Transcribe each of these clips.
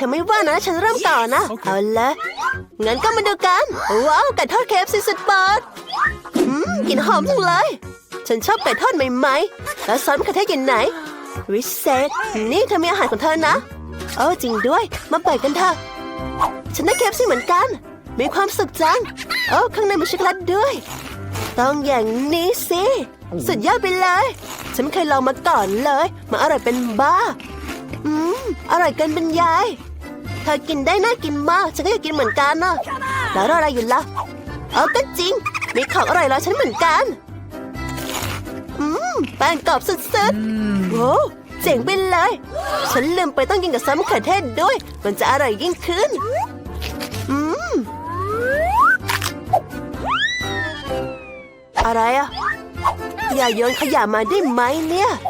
ธอไม่ว่านะ ฉันเริ่มก่อนนะโอเคเอาละงั้นก็มาดูกัน ว้าวไก่ทอดเคฟซีสุดโปรดอืมกลิ่นหอมจังเลย ฉันชอบไก่ทอดใหม่ๆ แล้วซอสมะเขือเทศอยู่ไหน วิเศษ นี่เธอมีอาหารของเธอนะโอ้จริงด้วย มาเปิดกันเถอะ ฉันได้เคฟซีเหมือนกัน มีความสุขจัง โอ้ข้างในมีช็อกโกแลตด้วย ต้องอย่างนี้สิ สุดยอดไปเลย ฉันไม่เคยลองมาก่อนเลย มาอร่อยเป็นบ้า อืม อร่อยเกินบรรยาย เธอกินได้น่ากินมาก ฉันก็อยากกินเหมือนกันนะแล้วรออะไรอยู่ล่ะเออก็จริง มีของอร่อยรอฉันเหมือนกัน อืมแป้งกรอบสุดๆโอ้เจ๋งไปเลย ฉันลืมไปต้องกินกับซอสมะเขือเทศด้วย มันจะอร่อยยิ่งขึ้น อืม อะไรอะอย่าโยนขยะมาได้ไหมเนี่ยเ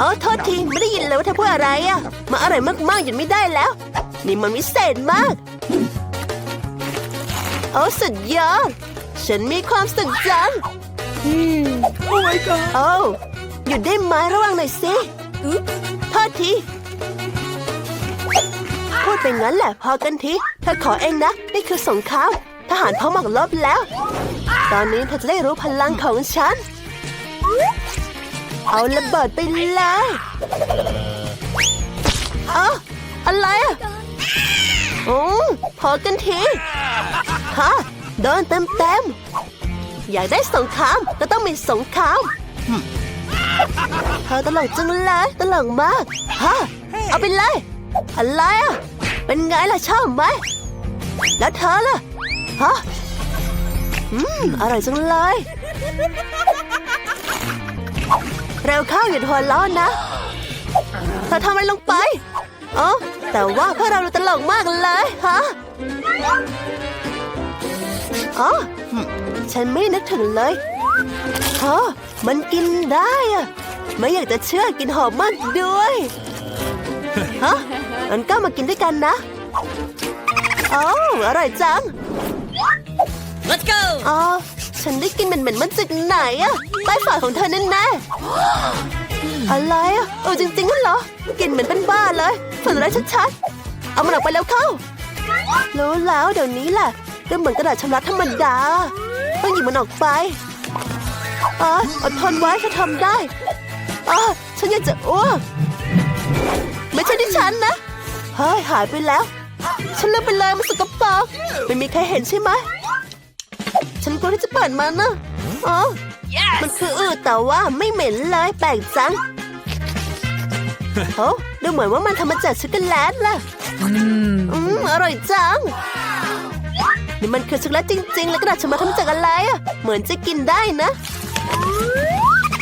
ออโทษทีไม่ได้ยินเลยว่าเธอพูดอะไรอะมาอร่อยมากๆหยุดไม่ได้แล้ว นี่มันวิเศษมากโอ้สุดยอด ฉันมีความสุขจังโอ้ my god โอ้หยุดได้ไหมระวังหน่อยสิโทษทีพูดไปงั้นแหละพอกันทีเธอขอเองนะ นี่คือสงครามทหารพร้อมออกรบแล้ว ตอนนี้เธอจะได้รู้พลังของฉัน เอาระเบิดไปเลยเอ้าอะไรอะโอ้พอกันทีฮะโดนเต็มเต็มๆอยากได้สงครามก็ต้องมีสงครามเธอตลกจังเลยตลกมากฮะเอาไปเลย อะไรอะเป็นไงล่ะชอบไหมแล้วเธอล่ะฮะอืมอร่อยจังเลย เร็วเข้าอย่าหัวร้อนนะเธอทำอะไรลงไปเอ๋อแต่ว่าพวกเราดูตลกมากเลยฮะอ๋อฉันไม่นึกถึงเลยฮะมันกินได้อะไม่อยากจะเชื่อกินหอมมากด้วยฮะงั้นก็มากินด้วยกันนะโอ้อร่อยจัง Let's go! อ๋อ ฉันได้กินเหม็นๆมาจากไหนอะใต้ฝาของเธอแน่ๆอะไรอะเออจริงๆนั่นเหรอกินเหมือนเป็นบ้าเลยฝันร้ายชัดๆ เอามันออกไปแล้วเข้า รู้แล้วเดี๋ยวนี้แหละก็เหมือนกระดาษชำระธรรมดา ต้องหยิบมันออกไปอ๋ออดทนไว้ฉันทำได้อ๋อฉันอยากจะอ้วกไม่ใช่ที่ฉันนะ เฮ้ย หายไปแล้ว ฉันลืมไปเลยมันสกปรกไม่มีใครเห็นใช่ไหม ฉันกลัวที่จะเปิดมันนะอ๋อมันคืออืดแต่ว่าไม่เหม็นเลยแปลกจังโอ้ดูเหมือนว่ามันทำมาจากช็อกโกแลตล่ะ อืม อร่อยจัง นี่มันคือช็อกโกแลตจริง ๆ แล้วกระดาษชำระทำมาจากอะไรอะ เหมือนจะกินได้นะ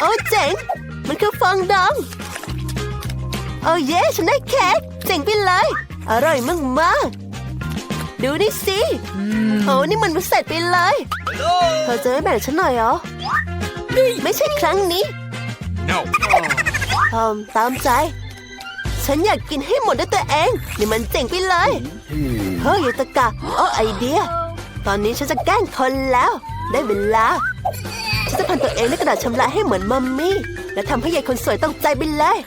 โอ้เจ๋ง มันคือฟองดอง โอ้เย้ฉันได้เค้กเจ๋งไปเลย อร่อยมากๆ ดูนี่สิโอ้นี่มันพิเศษไปเลยเธอจะไม่แบ่งฉันหน่อยเหรอ ไม่ใช่ครั้งนี้ no เอมตามใจ ฉันอยากกินให้หมดด้วยตัวเอง นี่มันเจ๋งไปเลย เฮ้ยตะกะโอ้ไอเดีย ตอนนี้ฉันจะแกล้งคนแล้ว ได้เวลา ฉันจะพันตัวเองด้วยกระดาษชำระให้เหมือนมัมมี่ และทำให้ยายคนสวยต้องใจไปเลย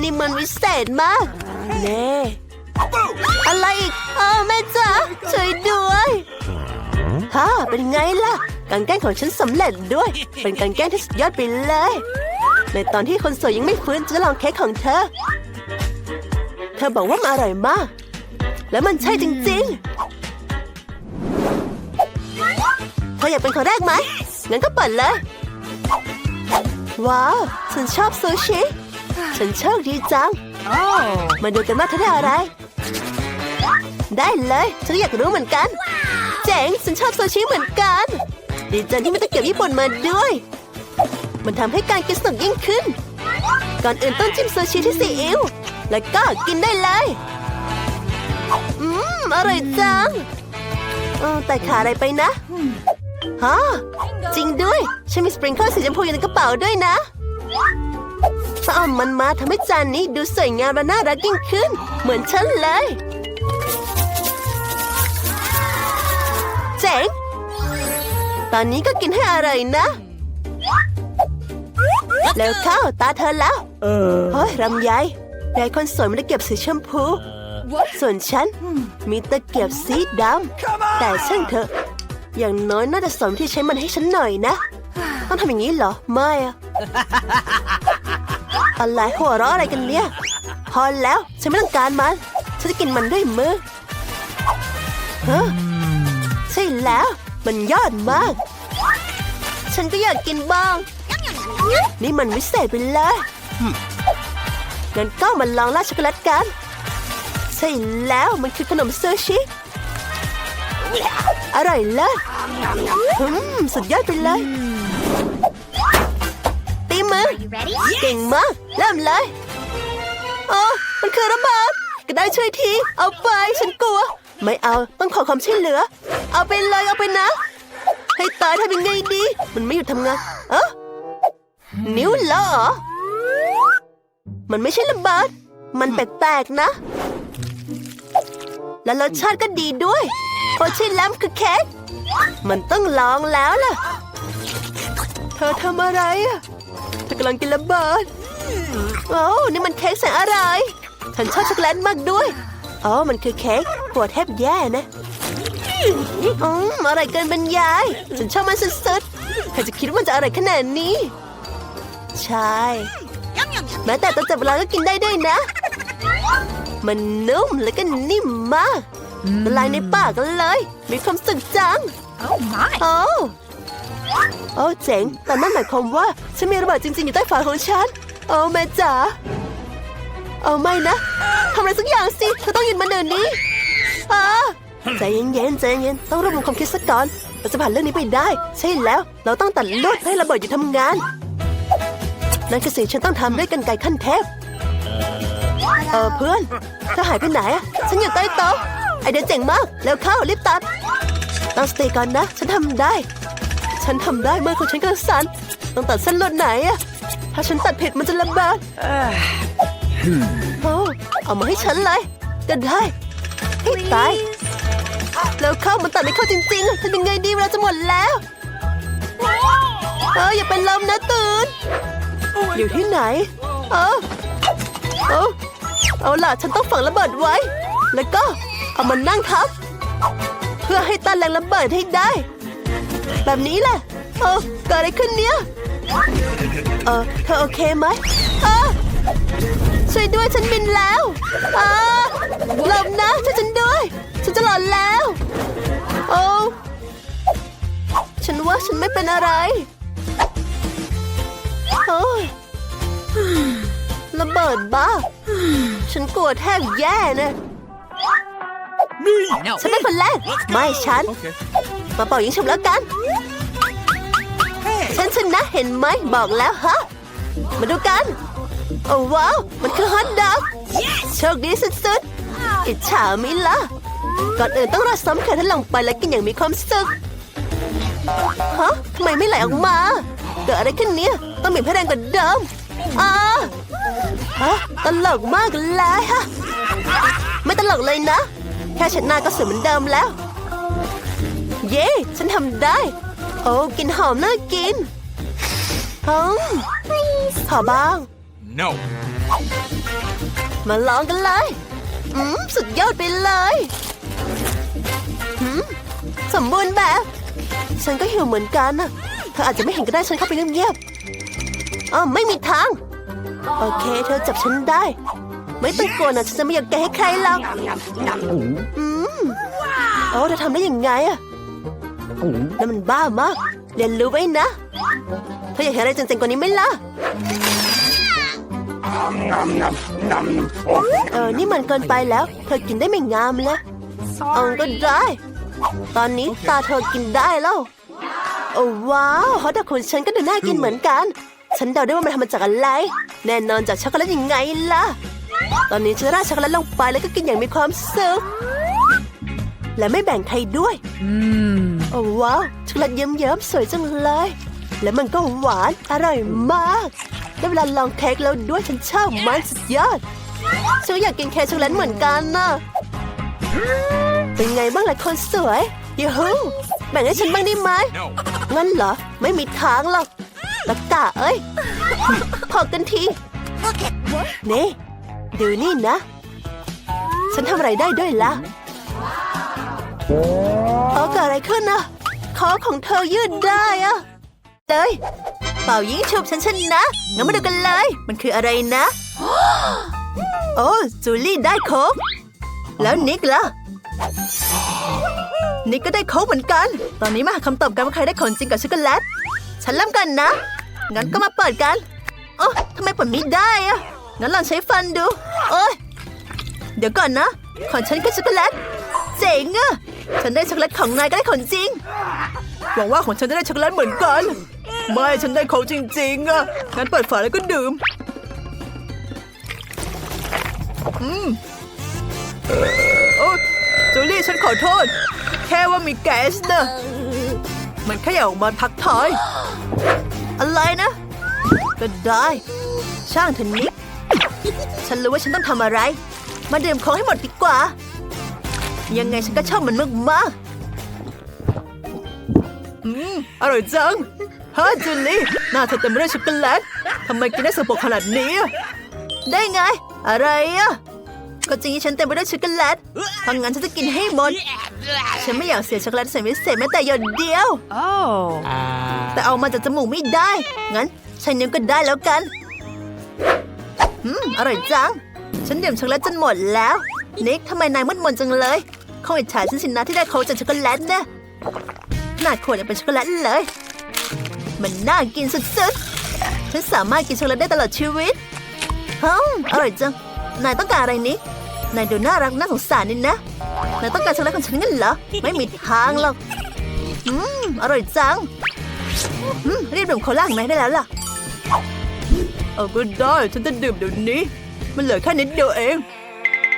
นี่มันวิเศษมาก เน่ อะไรอีกเออแม่จ๋าช่วยด้วยฮ่าเป็นไงล่ะการแกล้งของฉันสำเร็จด้วย เป็นการแกล้งที่สุดยอดไปเลย ในตอนที่คนสวยยังไม่ฟื้นจะลองเค้กของเธอ เธอบอกว่ามันอร่อยมาก แล้วมันใช่จริง ๆ เธออยากเป็นคนแรกไหมงั้นก็เปิดเลย ว้าว ฉันชอบซูชิ ฉันโชคดีจัง Oh! มาดูกันว่าเธอได้อะไร ได้เลย ฉันอยากรู้เหมือนกัน เจ๋ง ฉันชอบซูชิเหมือนกัน ดีจังที่ไม่ต้องเก็บญี่ปุ่นมาด้วย มันทำให้การกินสนุกยิ่งขึ้น ก่อนอื่นต้องจิ้มซูชิที่ซีอิ๊วแล้วก็กินได้เลย อืม อร่อยจังแต่ขาดอะไรไปนะฮะจริงด้วย ฉันมีสปริงเกิลสีชมพูอยู่ในกระเป๋าด้วยนะต้องเอามันมาทำให้จานนี้ดูสวยงามและน่ารักยิ่งขึ้น เหมือนฉันเลย เจ๋ง ตอนนี้ก็กินให้อร่อยนะ แล้วเข้าตาเธอแล้วเฮ้ยรำไยยายคนสวยไม่ได้เก็บสีชมพู ส่วนฉันมีตะเกียบสีดำ แต่ช่างเถอะ อย่างน้อยน่าจะสอนวิธีใช้มันให้ฉันหน่อยนะ ต้องทำอย่างนี้เหรอ ไม่อะอะไรหัวเราะอะไรกันเนี่ย พอแล้ว ฉันไม่ต้องการมัน ฉันจะกินมันด้วยมือเฮ้อใช่แล้ว มันยอดมาก ฉันก็อยากกินบ้าง นี่มันวิเศษไปเลยงั้นก็มาลองราดช็อกโกแลตกัน ใช่แล้วมันคือขนมซูชิ อร่อยเลยอืมสุดยอดไปเลยตีมือ You ready? เก่งมาก เริ่มเลยโอ้มันคือระเบิดก็ได้ช่วยที เอาไปฉันกลัว ไม่เอาต้องขอความช่วยเหลือ เอาไปเลยเอาไปนะ ให้ตายทำยังไงดี มันไม่หยุดทำงานเออนิ้วเหรอ มันไม่ใช่ระเบิด มันแปลกๆนะ และรสชาติก็ดีด้วยเพราะใช่แล้วคือเค้กมันต้องลองแล้วล่ะ เธอทำอะไรอะเธอกำลังกินระเบิดโอ้นี่มันเค้กแสนอร่อยฉันชอบช็อกโกแลตมากด้วยอ๋อมันคือเค้ก หัวแทบแย่นะอืมอร่อยเกินบรรยาย ฉันชอบมันสุดๆใครจะคิดว่ามันจะอร่อยขนาดนี้ ใช่ Yum yum yum. แม้แต่ตอนจับเวลาก็กินได้ด้วยนะ มันนุ่มและก็นิ่มมากละลายในปากกันเลย มีความสุขจัง Oh my. โอ้โอ้เจ๋ง แต่นั่นหมายความว่า ฉันมีระเบิดจริง ๆ อยู่ใต้ฝาของฉัน โอ้แม่จ๋า เอาไม่นะ ทำอะไรสักอย่างสิเธอต้องหยุดมันเดี๋ยว ธอ ใจเย็นๆใจเย็นต้องรวบรวมความคิดสักก่อนเราจะผ่านเรื่องนี้ไปได้ ใช่แล้ว เราต้องตัดลวดให้ระเบิดอยู่ทำงาน นั่นคือสิ่งฉันต้องทำด้วยกันไกรขั้นเทพ เออเพื่อนเธอหายไปไหนอะฉันอยู่ใต้โต๊ะไอเดียเจ๋งมาก แล้วเข้ารีบตัดตั้งสติก่อนนะ ฉันทำได้ ฉันทำได้เมื่อของฉันกระสันต้องตัดเส้นลวดไหนอะถ้าฉันตัดผิดมันจะระเบิดโอ้เอามาให้ฉันเลยก็ได้ ตาย แล้วเข้ามันตัดไม่เข้าจริงๆอะทำยังไงดีเวลาจะหมดแล้วเอออย่าเป็นลมนะตื่น อยู่ที่ไหน เออเออเอาล่ะฉันต้องฝังระเบิดไว้ แล้วก็เอามันนั่งทับ เพื่อให้ต้านแรงระเบิดให้ได้ แบบนี้แหละเออเกิดอะไรขึ้นเนี่ยเออเธอโอเคไหมเออช่วยด้วยฉันบินแล้วเออ หลบนะช่วยฉันด้วย ฉันจะหลอนแล้ว โอ้ฉันว่าฉันไม่เป็นอะไร โอ้ยระเบิดบ้า ฉันกลัวแทบแย่นะ Me! ฉันเป็นคนแรก ไม่ฉัน Okay. มาเป่ายิงฉุบแล้วกัน ฉันชนะเห็นไหมบอกแล้วฮะ มาดูกัน โอ้ว้าว มันคือฮอทดอก โชคดีสุดๆ อิจฉาไหมิล่ะ ก่อนอื่นต้องราดซอสมะเขือเทศลงไปแล้วกินอย่างมีความสุขฮะทำไมไม่ไหลออกมา เกิดอะไรขึ้นเนี่ย ต้องบีบให้แรงกว่าเดิมอ่าฮะตลกมากเลยฮะ ไม่ตลกเลยนะ แค่เช็ดหน้าก็สวยเหมือนเดิมแล้ว เย้ ฉันทำได้ โอ้กลินหอมน่ากินหอมขอบ้าง No. มาลองกันเลย อืมสุดยอดไปเลยหืมสมบูรณ์แบบ ฉันก็หิวเหมือนกันนะเธออาจจะไม่เห็นก็ได้ฉันเข้าไปเงียบๆอ๋อไม่มีทาง โอเค เธอจับฉันได้ ไม่ต้องกลัวนะฉันจะไม่ยอมแกให้ใครหรอกอืมโอ้เธอทำได้ยังไงอะนั่นมันบ้ามาก เรียนรู้ไว้นะ เธออยากเห็นอะไรเจ๋งๆกว่านี้ไหมล่ะ เออ นี่มันเกินไปแล้ว เธอกินได้ไม่งามเลยเออก็ได้ ตอนนี้ตาเธอกินได้แล้ว โอ้ว้าวฮอตดอกของฉันก็ดูน่ากินเหมือนกัน ฉันเดาได้ว่ามันทำมาจากอะไร แน่นอนจากช็อกโกแลตยังไงล่ะ ตอนนี้ฉันราดช็อกโกแลตลงไปแล้วก็กินอย่างมีความสุข และไม่แบ่งใครด้วย โอ้ว้าวช็อกโกแลตเยิ้มๆสวยจังเลย และมันก็หวาน อร่อยมากได้เวลาลองเค้กแล้วด้วยฉันชอบมันสุดยอดฉันอยากกินเค้กช็อกโกแลตเหมือนกันนะเป็นไงบ้างล่ะคนสวยยูฮูแบ่งให้ฉันบ้างได้ไหม No. งั้นเหรอ ไม่มีทางหรอกตะกะเอ้ย พอกันที Look at what? นี่ ดูนี่นะ ฉันทำอะไรได้ด้วยล่ะเออเกิดอะไรขึ้นนะคอของเธอยืดได้อะ เลย เป่ายิงฉุบฉันชนะงั้นมาดูกันเลย มันคืออะไรนะ โอ้จูลี่ได้โค้กแล้วนิกล่ะ นิกก็ได้โค้กเหมือนกัน ตอนนี้มาหาคำตอบกันว่าใครได้ของจริงกับช็อกโกแลต ฉันเริ่มกันนะ งั้นก็มาเปิดกันโอ้ทำไมเปิดไม่ได้อะงั้นลองใช้ฟันดู โอ้ยเดี๋ยวก่อนนะ ของฉันคือช็อกโกแลต เจ๋งอะ ฉันได้ช็อกโกแลตของนายก็ได้ของจริง หวังว่าของฉันจะได้ช็อกโกแลตเหมือนกัน ไม่ฉันได้ของจริง ๆอะงั้นเปิดฝาแล้วก็ดื่ม อืมโอ้จูลี่ฉันขอโทษ แค่ว่ามีแก๊สนะมันแค่อยากออกมาทักทาย อะไรนะ ก็ได้ ช่างเถอะนิก ฉันรู้ว่าฉันต้องทำอะไร มาดื่มของให้หมดดีกว่า ยังไงฉันก็ชอบมันมากๆอืมอร่อยจังฮะจูลี่หน้าเธอเต็มไปด้วยช็อกโกแลตทำไมกินได้สกปรกขนาดนี้อะได้ไง อะไรอะก็จริงที่ฉันเต็มไปด้วยช็อกโกแลตเพราะงั้นฉันจะกินให้หมด ฉันไม่อยากเสียช็อกโกแลตใส่พิเศษแม้แต่หยดเดียว Oh. แต่เอามาจากจมูกไม่ได้ งั้นใช้นิ้วก็ได้แล้วกัน อืม อร่อยจัง ฉันดื่มช็อกโกแลตจนหมดแล้ว นิกทำไมนายมืดมนจังเลย คงอิจฉาฉันสินะที่ได้โค้กจากช็อกโกแลตนะขนาขวดยังเป็นช็อกโกแลตเลย มันน่ากินสุดๆ ฉันสามารถกินช็อกโกแลตได้ตลอดชีวิตฮึมอร่อยจัง นายต้องการอะไรนิกนายดูน่ารักน่าสงสารนี่นะ นายต้องการช็อกโกแลตของฉันงั้นเหรอ ไม่มีทางหรอก อืม อร่อยจัง อืม รีบดื่มโคลาของนายได้แล้วล่ะ เอาก็ได้ ฉันจะดื่มเดี๋ยวนี้ มันเหลือแค่นิดเดียวเอง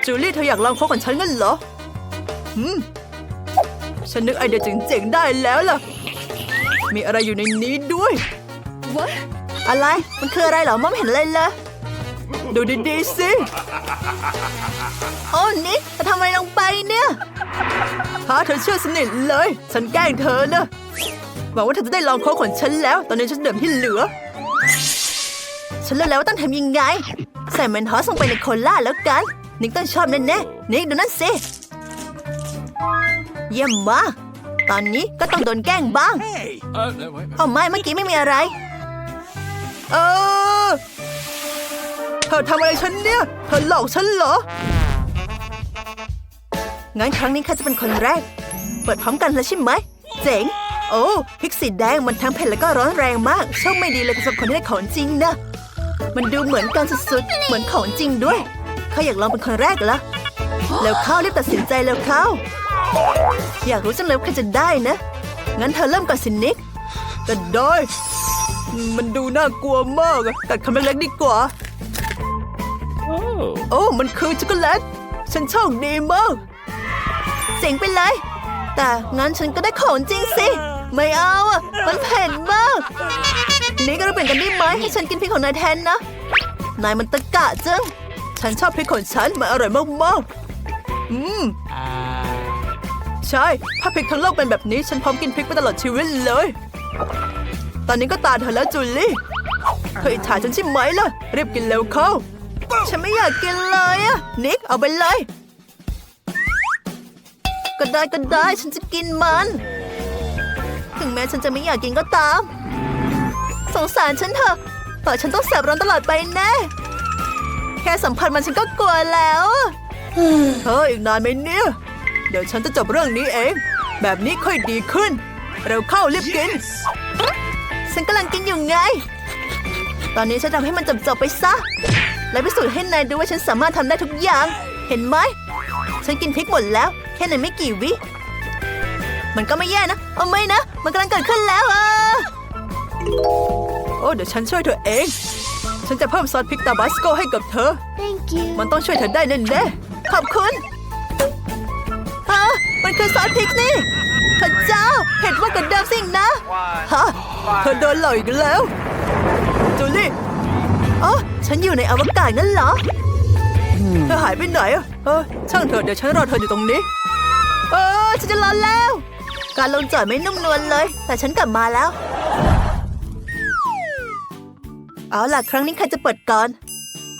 จูลี่เธออยากลองโค้กของฉันงั้นเหรอ ฉันนึกไอเดียเจ๋งๆได้แล้วล่ะ มีอะไรอยู่ในนี้ด้วย What? อะไร มันคืออะไรเหรอมองไม่เห็นอะไรเลยดูดีๆสิโอ้นิกจะทำอะไรลงไปเนี่ยพาเธอเชื่อสนิทเลย ฉันแกล้งเธอนะหวังว่าเธอจะได้ลองโค้กของฉันแล้ว ตอนนี้ฉันดื่มที่เหลือ ฉันรู้แล้วว่าต้องทำยังไง ใส่เมนทอสลงไปในโคลาแล้วกัน นิกต้องชอบแน่ๆนิกดูนั่นสิ เยี่ยมมากตอนนี้ก็ต้องโดนแกล้งบ้าง Hey! Uh, no, wait. เอาไม่เมื่อกี้ไม่มีอะไร เออ เธอทำอะไรฉันเนี่ย เธอหลอกฉันเหรอ งั้นครั้งนี้ข้าจะเป็นคนแรก เปิดพร้อมกันแล้วใช่ไหม เจ๋ง โอ้พริกสีแดงมันทั้งเผ็ดแล้วก็ร้อนแรงมากโชคไม่ดีเลยสำหรับคนที่ได้ของจริงนะ มันดูเหมือนกันสุดๆ เหมือนของจริงด้วยเขาอยากลองเป็นคนแรกเหรอแล้วเข้ารีบตัดสินใจแล้วเข้า อยากรู้จังเลยว่าใครจะได้นะ งั้นเธอเริ่มก่อนสินิกก็ได้มันดูน่ากลัวมากอะตัดคำเล็กๆดีกว่า Oh. โอ้ มันคือช็อกโกแลต ฉันโชคดีมากเจ๋งไปเลย แต่งั้นฉันก็ได้ของจริงสิ ไม่เอาอะ มันเผ็ดมาก นี่ก็เราเปลี่ยนกันได้ไหมให้ฉันกินพริกของนายแทนนะ นายมันตะกะจัง ฉันชอบพริกของฉัน มันอร่อยมากๆ อืม ใช่ ถ้าพริกทั้งโลกเป็นแบบนี้ ฉันพร้อมกินพริกไปตลอดชีวิตเลย ตอนนี้ก็ตาเธอแล้วจูลี่ เธออิจฉาฉันใช่ไหมล่ะ รีบกินเร็วเข้า ฉันไม่อยากกินเลยอะนิกเอาไปเลย ก็ได้ก็ได้ ฉันจะกินมัน ถึงแม้ฉันจะไม่อยากกินก็ตาม สงสารฉันเถอะต่อฉันต้องแสบร้อนตลอดไปแน่ แค่สัมผัสมันฉันก็กลัวแล้วเฮ้ยอีกนานไหมเนี่ย ดี๋ยวฉันจะจบเรื่องนี้เอง แบบนี้ค่อยดีขึ้น เร็วเข้ารีบกิน ฉันกำลังกินอยู่ไง ตอนนี้ฉันทำให้มันจบๆไปซะ และพิสูจน์ให้นายดูว่าฉันสามารถทำได้ทุกอย่าง เห็นไหม ฉันกินพริกหมดแล้ว แค่ในไม่กี่วิ มันก็ไม่แย่นะเอาไม่นะ มันกำลังเกิดขึ้นแล้วอะโอ้เดี๋ยวฉันช่วยเธอเอง ฉันจะเพิ่มซอสพริกตาบาสโกให้กับเธอ Thank you. มันต้องช่วยเธอได้แน่ๆขอบคุณฮะ มันคือซอสพริกนี่พระเจ้าเผ็ดมากกว่าเดิมสิงนะฮะเธอโดนหลอกอีกแล้วจูลี่อ๋อฉันอยู่ในอวกาศนั่นเหรอเธอหายไปไหนอะเออช่างเถอะเดี๋ยวฉันรอเธออยู่ตรงนี้ เออฉันจะรอแล้ว การลงจอดไม่นุ่มนวลเลย แต่ฉันกลับมาแล้ว เอาล่ะครั้งนี้ใครจะเปิดก่อน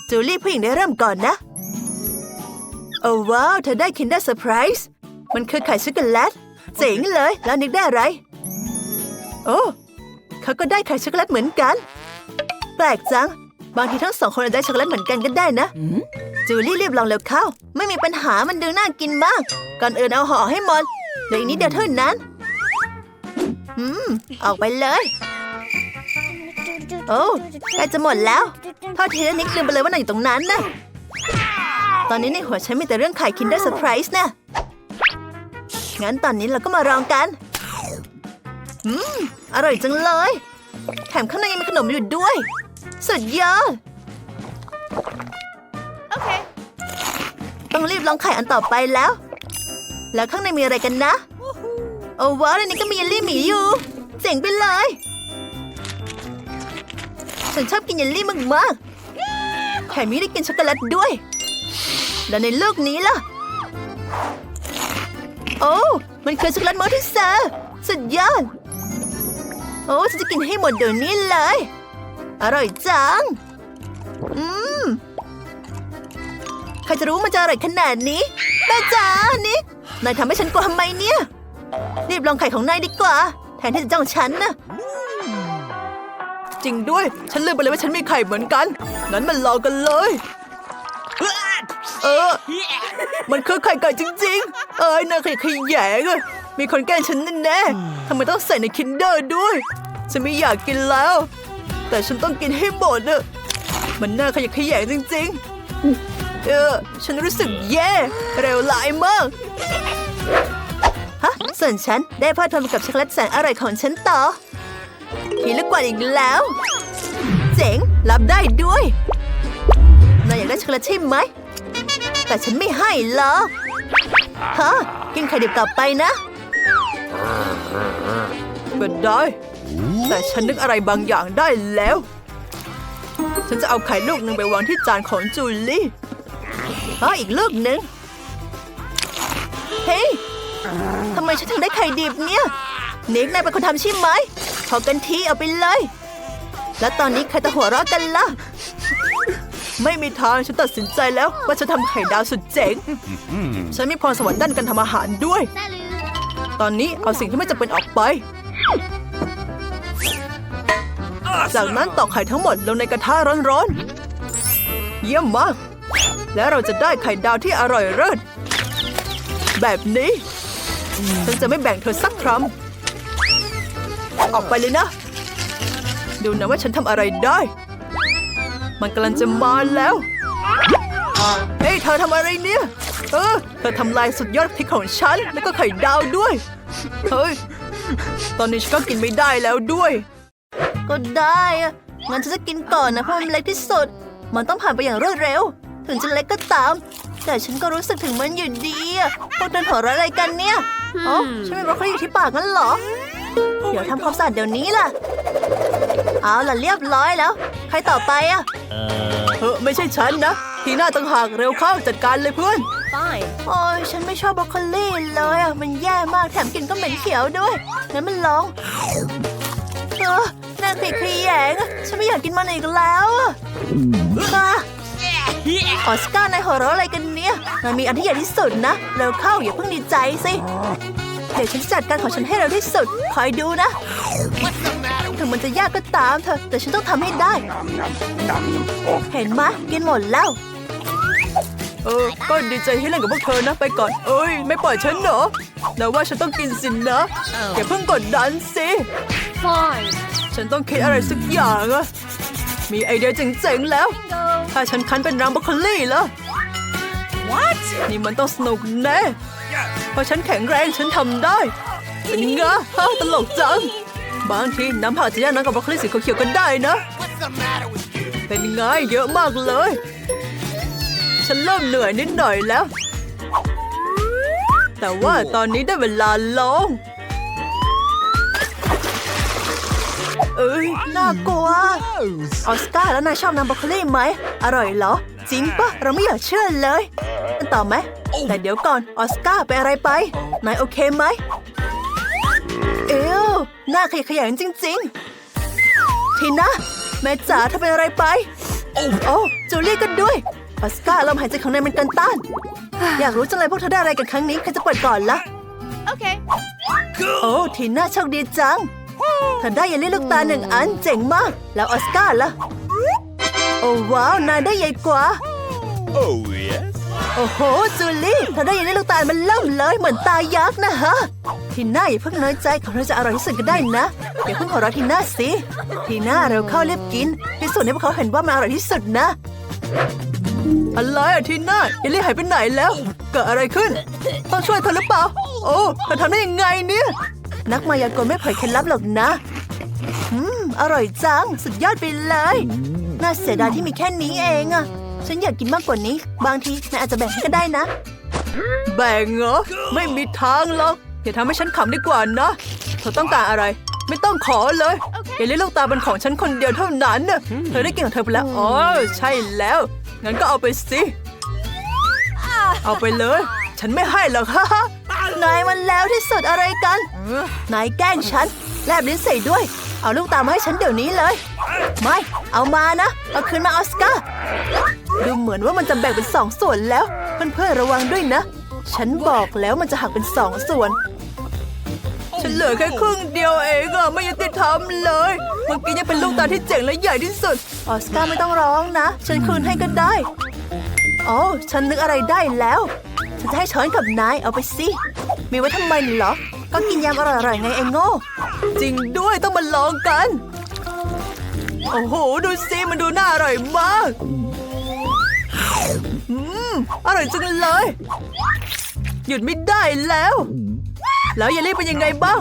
จูลี่ผู้หญิงได้เริ่มก่อนนะ โอ้ว้าว เธอได้ Kinder Surprise มันคือไข่ช็อกโกแลตเจ๋งเลย แล้วนิกได้อะไร โอ้เขาก็ได้ไข่ช็อกโกแลตเหมือนกัน แปลกจัง บางทีทั้งสองคนอาจจะได้ช็อกโกแลตเหมือนกันก็ได้นะ จูลี่รีบลองเร็วเข้า ไม่มีปัญหามันดูน่ากินมาก ก่อนอื่นเอาห่อให้หมดเหลืออีกนิดเดียวเท่านั้น อืม ออกไปเลย โอ้ใกล้จะหมดแล้วโทษทีนะนิกลืมไปเลยว่านายอยู่ตรงนั้นนะ ตอนนี้ในหัวฉันมีแต่เรื่องไข่ Kinder Surprise นะ งั้นตอนนี้เราก็มาลองกัน อืม อร่อยจังเลย แถมข้างในยังมีขนมอยู่ด้วย สุดยอด Okay. ต้องรีบลองไข่อันต่อไปแล้ว แล้วข้างในมีอะไรกันนะ โอ้ว้าวในนี้ก็มีเยลลี่หมีอยู่ เจ๋งไปเลย ฉันชอบกินเยลลี่มากๆแถมมีได้กินช็อกโกแลตด้วย แล้วในลูกนี้ล่ะโอ้ มันคือช็อกโกแลตมอทิเซอร์สุดยอด โอ้ฉันจะกินให้หมดเดี๋ยวนี้เลย อร่อยจัง อืม ใครจะรู้มันจะอร่อยขนาดนี้ แม่จ๋านิกนายทำให้ฉันกลัวทำไมเนี่ย รีบลองไข่ของนายดีกว่า แทนที่จะจ้องฉันนะจริงด้วย ฉันลืมไปเลยว่าฉันมีไข่เหมือนกัน งั้นมันลอกันเลย เออ มันคือไข่ไก่จริง ๆ เอ้ยน่าขยะแขยงอะมีคนแกล้งฉันแน่ๆทำไมต้องใส่ในคินเดอร์ด้วย ฉันไม่อยากกินแล้ว แต่ฉันต้องกินให้หมดอะมันน่าขยะขยงจริง ๆ เออ ฉันรู้สึกแย่เร็วหลายมากฮะส่วนฉันได้พลิดเพลินกับช็อกโกแลตแสนอร่อยของฉันต่อมีลูกกวาดอีกแล้ว เจ๋งรับได้ด้วยนายอยากได้ช็อกโกแลตใช่ไหม แต่ฉันไม่ให้หรอกฮะ กินไข่ดิบต่อไปนะก็ได้ แต่ฉันนึกอะไรบางอย่างได้แล้ว ฉันจะเอาไข่ลูกหนึ่งไปวางที่จานของจูลี่อ๋ออีกลูกหนึ่งเฮ้ยทำไมฉันถึงได้ไข่ดิบเนี่ย นิกนายเป็นคนทำใช่ไหม พอกันทีเอาไปเลย แล้วตอนนี้ใครจะหัวเราะกันล่ะ ไม่มีทางฉันตัดสินใจแล้วว่าจะทำไข่ดาวสุดเจ๋ง ฉันมีพรสวรรค์ด้านการทำอาหารด้วย ตอนนี้เอาสิ่งที่ไม่จำเป็นออกไป จากนั้นตอกไข่ทั้งหมดลงในกระทะร้อนๆ เยี่ยมมาก แล้วเราจะได้ไข่ดาวที่อร่อยเลิศแบบนี้ ฉันจะไม่แบ่งเธอสักคำออกไปเลยนะ ดูนะว่าฉันทำอะไรได้ มันกำลังจะมาแล้ว เฮ้ยเธอทำอะไรเนี่ย เออ เธอทำลายสุดยอดพริกของฉัน แล้วก็ไข่ดาวด้วย เฮ้ย ตอนนี้ฉันก็กินไม่ได้แล้วด้วย ก็ได้อะงั้นฉันจะกินก่อนนะเพราะมันเล็กที่สุด มันต้องผ่านไปอย่างรวดเร็ว ถึงจะเล็กก็ตาม แต่ฉันก็รู้สึกถึงมันอยู่ดีอะพวกเธอหัวเราะอะไรกันเนี่ยอ๋อฉันมีบรอกโคลีอยู่ที่ปากงั้นเหรอ เดี๋ยวทำความสะอาดเดี๋ยวนี้ล่ะ เอาล่ะเรียบร้อยแล้ว ใครต่อไปอะเออไม่ใช่ฉันนะ ทีหน้าต่างหากเร็วเข้าจัดการเลยเพื่อน Fine. โอ้ยฉันไม่ชอบบรอกโคลีเลยอะมันแย่มากแถมกลินก็เหม็นเขียวด้วยงั้นมันลองเออน่าขยขยงอะฉันไม่อยากกินมันอีกแล้วอะค่ะออสการ์นายหัวเราะอะไรกันเนี่ยนายมีอันที่ใหญ่ที่สุดนะเร็วเข้าอย่าเพิ่งดีใจสิเดี๋ยวฉันจะจัดการของฉันให้เร็วที่สุดคอยดูนะ ถึงมันจะยากก็ตามเถอะแต่ฉันต้องทำให้ได้ เห็นไหมยกินหมดแล้ว เออ ก็ดีใจที่เล่นกับพวกเธอนะ ไปก่อน เอ้ย ไม่ปล่อยฉันเหรอแล้วว่าฉันต้องกินสินนะอย่าเพิ่งกดดันสิ Fine. ฉันต้องคิดอะไรสักอย่างอะมีไอเดียเจ๋งๆแล้ว ถ้าฉันคั้นเป็นน้ำบรอกโคลี่แล้ว What? นี่มันต้องสนุกแน่ เพราะฉันแข็งแรงฉันทำได้ เป็นไงฮะตลกจัง บางทีน้ำผักจะแย่างน้ำกับบรอกโคลีสีเขียวๆก็ได้นะ เป็นไงเยอะมากเลย ฉันเริ่มเหนื่อยนิดหน่อยแล้ว แต่ว่าตอนนี้ได้เวลาลองเอ้ยน่ากลัว ออสการ์แล้วนายชอบน้ำบรอกโคลีไหม อร่อยเหรอ จริงปะเราไม่อยากเชื่อเลยกันต่อไหมแต่เดี๋ยวก่อนออสการ์เป็นอะไรไป นายโอเคไหม เอวหน้าขยะแขยงจริง ๆ ทีนะแม่จ๋าเธอเป็นอะไรไป โอ้จูเลียก็ด้วยออสการ์ลมหายใจของนายมันเกันต้าน อยากรู้จังเลยพวกเธอได้อะไรกันครั้งนี้ใครจะเปิดก่อนล่ะ Okay. โอ้ทีน่าโชคดีจัง เธอได้เยลลี่ลูกตาหนึ่งอันเจ๋งมาก แล้วออสการ์ล่ะ โอ้ว้าวนายได้ใหญ่กว่า Oh, yes. โอ้โห จูลี่เธอได้เยลลี่ลูกตาลมันเริ่มเลยเหมือนตายักษ์นะฮะ ทีน่าอย่าเพิ่งน้อยใจของเราจะอร่อยที่สุดก็ได้นะอย่าเพิ่งขอร้องทีน่าสิ ทีน่าเราเข้าเรีบกินพิสูจน์ให้พวกเขาเห็นว่ามันอร่อยที่สุดนะ อะไรอะทีน่าเยลลี่หายไปไหนแล้ว เกิดอะไรขึ้น ต้องช่วยเธอหรือเปล่า โอ้เธอทำได้ยังไงเนี่ย นักมายากลไม่เผยเคล็ดลับหรอกนะอืมอร่อยจัง สุดยอดไปเลย น่าเสียดายที่มีแค่นี้เองอะ ฉันอยากกินมากกว่านี้ บางทีนายอาจจะแบ่งให้ก็ได้นะ แบ่งเหรอ ไม่มีทางหรอกอย่าทำให้ฉันขำดีกว่านะเธอต้องการอะไร ไม่ต้องขอเลยอย่าเล่นลูกตาเป็นของฉันคนเดียวเท่านั้นน่ะเธอได้กินของเธอไปแล้วอ๋อใช่แล้ว งั้นก็เอาไปสิเอาไปเลย ฉันไม่ให้หรอกฮ่าฮ่านายมันแล้วที่สุดอะไรกันนายแกล้งฉันแลบลิ้นใส่ด้วย เอาลูกตามาให้ฉันเดี๋ยวนี้เลย ไม่ เอามานะ เอาคืนมาออสการ์ดูเหมือนว่ามันจะแบ่งเป็นสองส่วนแล้ว เพื่อนๆระวังด้วยนะ ฉันบอกแล้วมันจะหักเป็นสองส่วนฉันเหลือแค่ครึ่งเดียวเองอะไม่ยุติธรรมเลย เมื่อกี้ยังเป็นลูกตาที่เจ๋งและใหญ่ที่สุด ออสการ์ไม่ต้องร้องนะ ฉันคืนให้ก็ได้โอ้ฉันนึกอะไรได้แล้ว ฉันจะให้ช้อนกับนายเอาไปสิ มีไว้ทำไมเหรอ ก็กินยำอร่อยๆไงไอ้โง่ จริงด้วยต้องมาลองกัน โอ้โห ดูสิมันดูน่าอร่อยมากอืมอร่อยจังเลย หยุดไม่ได้แล้ว แล้วเยลลี่เป็นยังไงบ้าง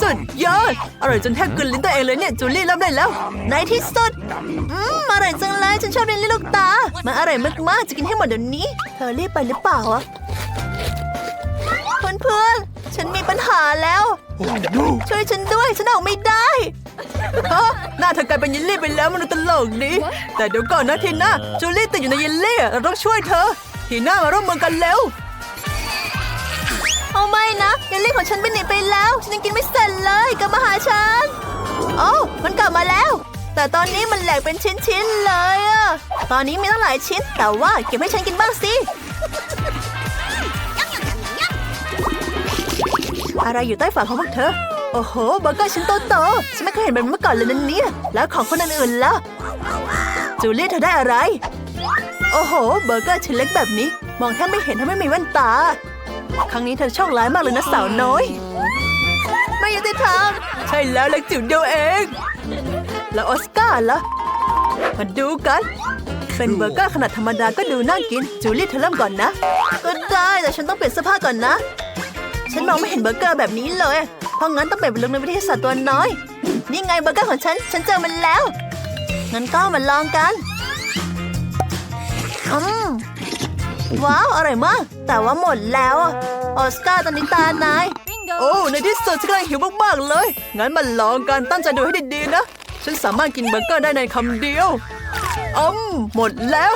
สุดยอด อร่อยจนแทบกลืนลิ้นตัวเองเลยเนี่ยจูลี่รับได้แล้ว ในที่สุด อืมอร่อยจังเลยฉันชอบเยลลี่ลูกตา มันอร่อยมากๆจะกินให้หมดเดี๋ยวนี้ เธอรีบไปหรือเปล่าอะเพื่อนๆ ฉันมีปัญหาแล้ว ช่วยฉันด้วย ฉันออกไม่ได้ฮะหน้าเธอกลายเป็นเยลลี่ไปแล้วมันดูตลกดีแต่เดี๋ยวก่อนนะทีน่าจูลี่ติดอยู่ในเยลลี่เราต้องช่วยเธอ ทีน่ามาร่วมมือกันเร็วเอาไม่นะเยลลี่ของฉันไปไหนไปแล้ว ฉันยังกินไม่เสร็จเลยกลับมาหาฉันโอ้มันกลับมาแล้ว แต่ตอนนี้มันแหลกเป็นชิ้นๆเลยอะตอนนี้มีตั้งหลายชิ้นแต่ว่าเก็บให้ฉันกินบ้างสิ อะไรอยู่ใต้ฝาของพวกเธอ โอ้โหเบอร์เกอร์ชิ้นโตๆฉันไม่เคยเห็นแบบนี้มาก่อนเลยนะเนี่ย แล้วของคนอื่นๆล่ะ จูเลียเธอได้อะไร โอ้โห เบอร์เกอร์ชิ้นเล็กแบบนี้ มองแทบไม่เห็นถ้าไม่มีแว่นตา ครั้งนี้เธอโชคร้ายมากเลยนะสาวน้อย ไม่ยุติธรรมใช่แล้วเล็กจิ๋วเดียวเอง แล้วออสการ์ล่ะ มาดูกัน เป็นเบอร์เกอร์ขนาดธรรมดาก็ดูน่ากิน จูเลี่เธอเริ่มก่อนนะ ก็ได้แต่ฉันต้องเปลี่ยนเสื้อผ้าก่อนนะ ฉันมองไม่เห็นเบอร์เกอร์แบบนี้เลย เพราะงั้นต้องเปลี่ยนเป็นเรื่องในวิทยาศาสตร์ตัวน้อย นี่ไงเบอร์เกอร์ของฉัน ฉันเจอมันแล้ว งั้นก็มาลองกันอืมว้าว อร่อยมาก แต่ว่าหมดแล้วอะออสการ์ตอนนี้ตานาย Bingo. โอ้ ในที่สุดฉันกำลังหิวมากๆเลย งั้นมาลองกันตั้งใจดูให้ดีๆนะ ฉันสามารถกินเบอร์เกอร์ได้ในคำเดียวอืมหมดแล้ว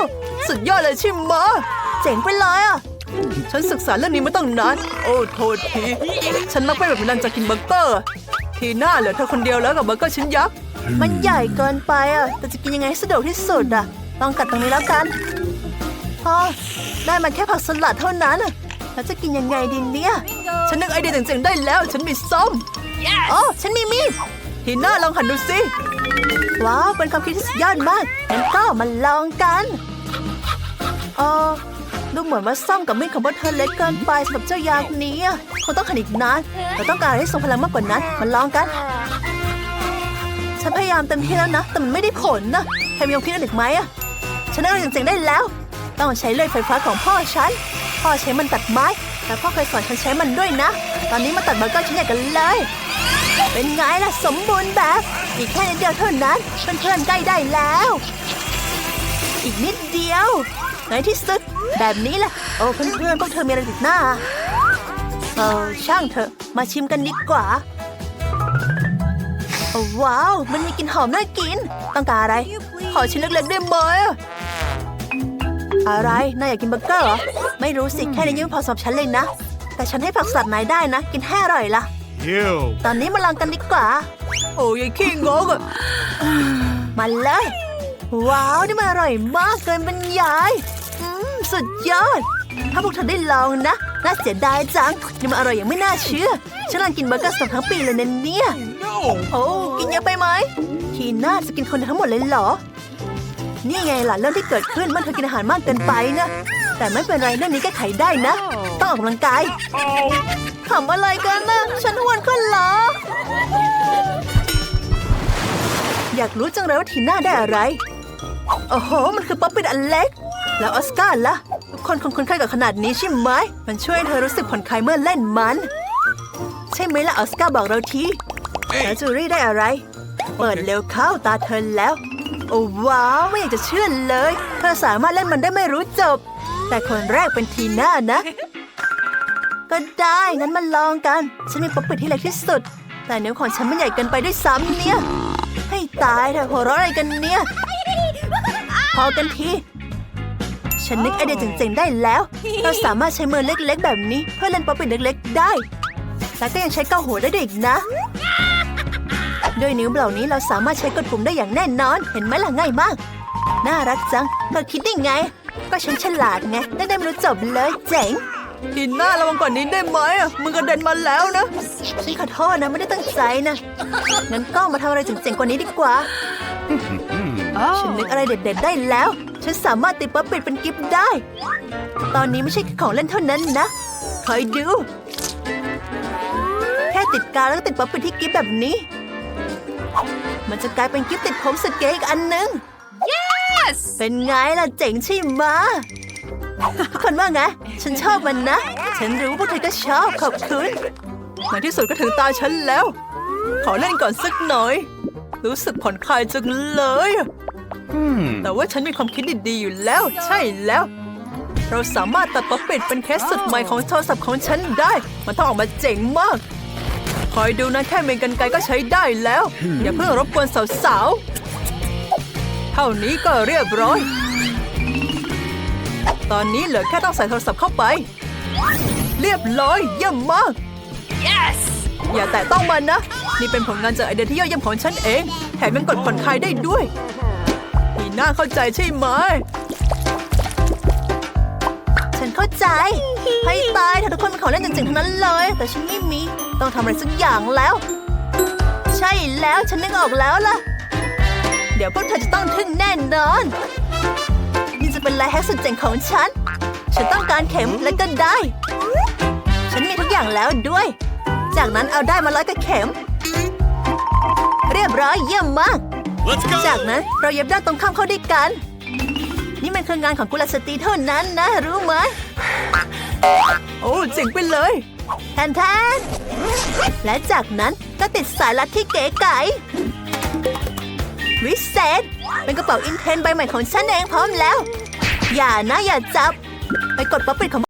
สุดยอดเลยใช่ไหมะเจ๋งไปเลยอะ ฉันศึกษาเรื่องนี้มาตั้งนาน โอ้โทษที ฉันมักเป็นแบบนั้นจากกินเบอร์เกอร์ ทีหน้าเหลือเธอคนเดียวแล้วกับเบอร์เกอร์ชิ้นยักษ์มันใหญ่เกินไปอะ แต่จะกินยังไงให้สะดวกที่สุดอะ ลองกัดตรงนี้แล้วกันพอได้มาแค่ผักสลัดเท่านั้นอะแล้วจะกินยังไงดีเนี่ย Bingo. ฉันนึกไอเดียเจ๋งๆได้แล้ว ฉันมีส้ม Yes. โอ้ฉันมีมีดทีน่าลองหันดูสิว้าวเป็นความคิดที่สุดยอดมากงั้นก็มาลองกันเออ ดูเหมือนว่าส้มกับมีดของพวกเธอเล็กเกินไปสำหรับเจ้ายางนี้อะคงต้องขันอีกนานเราต้องการอะไรให้ทรงพลังมากกว่านั้นมาลองกัน ฉันพยายามเต็มที่แล้วนะ แต่มันไม่ได้ผลนะใครมีความคิดอะไรอีกไหมอะฉันนึกอะไรเจ๋งๆได้แล้ว ต้องใช้เลื่อยไฟฟ้าของพ่อฉัน พ่อใช้มันตัดไม้แต่พ่อเคยสอนฉันใช้มันด้วยนะ ตอนนี้มาตัดเบอร์เกอร์ชิ้นใหญ่กันเลย เป็นไงล่ะสมบูรณ์แบบ อีกแค่นิดเดียวเท่านั้นเพื่อนๆใกล้ได้แล้ว อีกนิดเดียว ในที่สุด แบบนี้แหละ โอ้เพื่อนๆพวกเธอมีอะไรติดหน้า เออช่างเถอะ มาชิมกันดีกว่าโอ้ว้าว มันมีกลิ่นหอมน่ากิน ต้องการอะไร ขอชิ้นเล็กๆได้ไหมอะอะไรนายอยากกินเบอร์เกอร์เหรอ ไม่รู้สิ แค่นี้ยังไม่พอสำหรับฉันเลยนะ แต่ฉันให้ผักสลัดนายได้นะ กินให้อร่อยล่ะ Ew. ตอนนี้มาลองกันดีกว่า โอ้ยขี้งกอะมาเลย ว้าว นี่มันอร่อยมากเกินบรรยายอืม สุดยอด ถ้าพวกเธอได้ลองนะ น่าเสียดายจังนี่มันอร่อยอย่างไม่น่าเชื่อ ฉันกำลังกินเบอร์เกอร์สดทั้งปีเลยนะเนี่ย No! โอ้กินเยอะไปไหม ทีน่าจะกินคนเดียวทั้งหมดเลยเหรอ นี่ไงล่ะเรื่องที่เกิดขึ้นเมื่อเธอกินอาหารมากเกินไปนะ แต่ไม่เป็นไรเรื่องนี้แก้ไขได้นะ ต้องออกกำลังกายทำอะไรกันนะฉันอ้วนขึ้นเหรอ อยากรู้จังเลยว่าทีน่าได้อะไร โอ้โห มันคือป๊อปปี้อันเล็ก แล้วออสการ์ล่ะ ทุกคนคงคุ้นเคยกับขนาดนี้ใช่ไหม มันช่วยให้เธอรู้สึกผ่อนคลายเมื่อเล่นมัน ใช่ไหมล่ะออสการ์บอกเราทีแล้วจูรี่ได้อะไร เปิดเร็วเข้าตาเธอแล้ว โอ้ว้าว ไม่อยากจะเชื่อเลย เธอสามารถเล่นมันได้ไม่รู้จบ แต่คนแรกเป็นทีน่านะ ก็ได้งั้นมาลองกัน ฉันมีป๊อปปี้ที่เล็กที่สุด แต่นิ้วของฉันมันใหญ่เกินไปด้วยซ้ำเนี่ย ให้ตายเถอะหัวเราะอะไรกันเนี่ย พอกันที ฉันนึกไอเดียเจ๋งๆได้แล้ว เราสามารถใช้มือเล็กๆ แบบนี้ เพื่อเล่นป๊อปปี้เล็กๆ ได้ และก็ยังใช้เก้าหัวได้ด้วยอีกนะ ด้วยนิ้วเหล่านี้เราสามารถใช้กดปุ่มได้อย่างแน่นอน เห็นไหมล่ะง่ายมาก น่ารักจังเธอคิดได้ไง ก็ฉันฉลาดไงได้ได้ไม่รู้จบเลย เจ๋งดินหน้าระวังก่อนนี้ได้ไหมอะมึงกระเด็นมาแล้วนะฉันขอโทษนะไม่ได้ตั้งใจนะงั้นก็มาทำอะไรเจ๋งๆกว่านี้ดีกว่า ฉันนึกอะไรเด็ดๆได้แล้ว ฉันสามารถติดป๊อปปิดเป็นกิฟต์ได้ ตอนนี้ไม่ใช่แค่ของเล่นเท่านั้นนะคอยดู แค่ติดกาวแล้วก็ติดป๊อปปิดที่กิฟต์แบบนี้ มันจะกลายเป็นกิฟต์ติดผมสุดเก๋อีกอันหนึง Yes! เป็นไงล่ะเจ๋งใช่ไหมะทุกคนว่าไง ฉันชอบมันนะ ฉันรู้พวกเธอก็ชอบขอบคุณในที่สุดก็ถึงตาฉันแล้ว ขอเล่นก่อนสักหน่อย รู้สึกผ่อนคลายจังเลย Hmm. แต่ว่าฉันมีความคิดดีๆอยู่แล้ว ใช่แล้ว เราสามารถตัดป๊อปปิดเป็นเคสสุดใหม่ของโทรศัพท์ของฉันได้ มันต้องออกมาเจ๋งมาก คอยดูนะแค่เมนกันไกลก็ใช้ได้แล้ว อย่าเพิ่งรบกวนสาวๆ เท่านี้ก็เรียบร้อย ตอนนี้เหลือแค่ต้องใส่โทรศัพท์เข้าไป เรียบร้อยเยี่ยมมาก Yes! อย่าแตะต้องมันนะ นี่เป็นผลงานจากไอเดียที่ยอดเยี่ยมของฉันเอง แถมยังกดผ่อนคลายได้ด้วย นีน่าเข้าใจใช่ไหม ฉันเข้าใจ ให้ตายเธอทุกคนเป็นของเล่นจริงๆทั้งนั้นเลย แต่ฉันไม่มี ต้องทำอะไรสักอย่างแล้ว ใช่แล้วฉันนึกออกแล้วล่ะ เดี๋ยวพวกเธอจะต้องทึ่งแน่นอน นี่จะเป็นไลฟ์แฮกสุดเจ๋งของฉัน ฉันต้องการเข็มและก็ได้ ฉันมีทุกอย่างแล้วด้วย จากนั้นเอาได้มาร้อยกับเข็ม เรียบร้อยเยี่ยมมาก Let's go! จากนั้นเราเย็บด้านตรงข้ามเข้าด้วยกัน นี่มันคืองานของกุลสตรีเท่านั้นนะ รู้ไหมโอ้เจ๋งไปเลยแทนแทนและจากนั้นก็ติดสายรัดที่เก๋ไก๋วิเศษเป็นกระเป๋าอินเทนใบใหม่ของฉันเองพร้อมแล้ว อย่านะอย่าจับ ไปกดป๊อปปิดของ